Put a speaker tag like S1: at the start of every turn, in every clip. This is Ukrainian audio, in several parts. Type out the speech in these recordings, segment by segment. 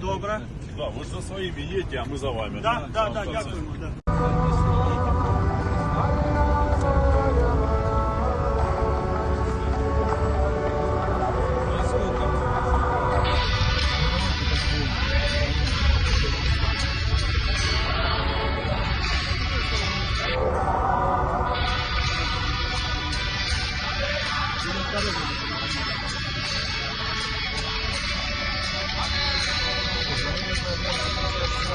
S1: Добре.
S2: Да, ви ж за своими едете, а мы за вами.
S1: Так, так,
S2: да,
S1: так, дякуємо. да.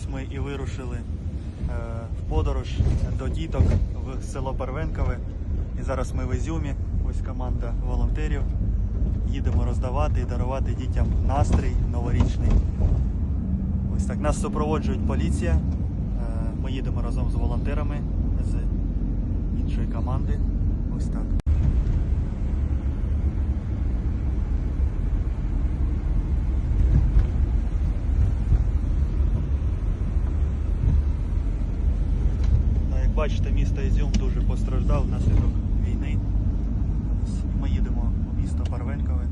S3: Ось ми і вирушили е, в подорож до діток в село Первенкове. І зараз ми в Ізюмі. Ось команда волонтерів. Їдемо роздавати і дарувати дітям настрій новорічний. Ось так. Нас супроводжують поліція. Е, Ми їдемо разом з волонтерами з іншої команди. Ось так. Бачите, місто Ізюм дуже постраждав внаслідок війни. Ми їдемо у місто Парвенкове,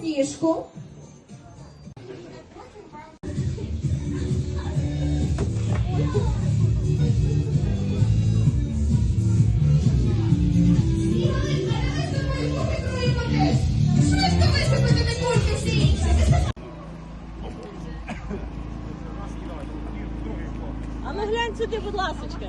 S4: одну сніжку. Швидко висипати на кульки всі інші.
S5: А ну глянь сюди, будь ласочка.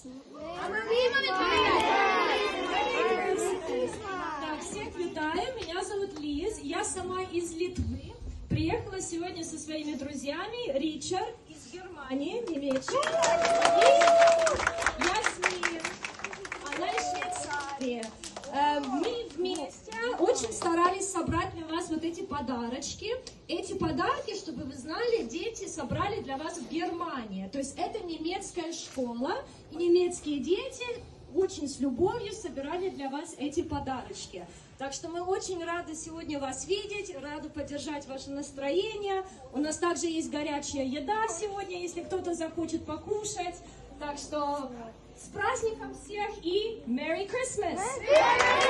S5: Всех витаю, меня зовут Лиз, я сама из Литвы. Приехала сегодня со своими друзьями Ричард из Германии, и вот эти подарочки. Эти подарки, чтобы вы знали, дети собрали для вас в Германии. То есть это немецкая школа, и немецкие дети очень с любовью собирали для вас эти подарочки. Так что мы очень рады сегодня вас видеть, рады поддержать ваше настроение. У нас также есть горячая еда сегодня, если кто-то захочет покушать. Так что с праздником всех и Merry Christmas!
S4: Погляньте,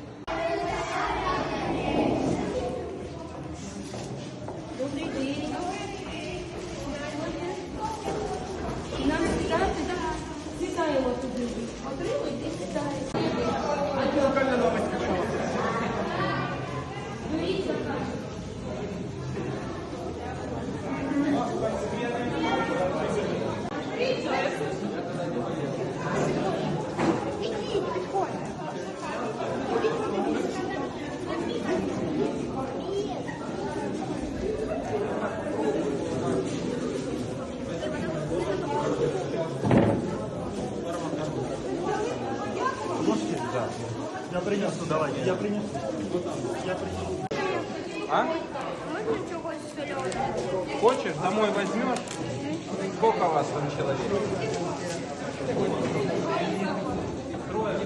S3: принесу, давайте. Я принесу. Я принесу.
S2: А? Хочешь, домой возьмешь? Сколько вас там человек? Трое.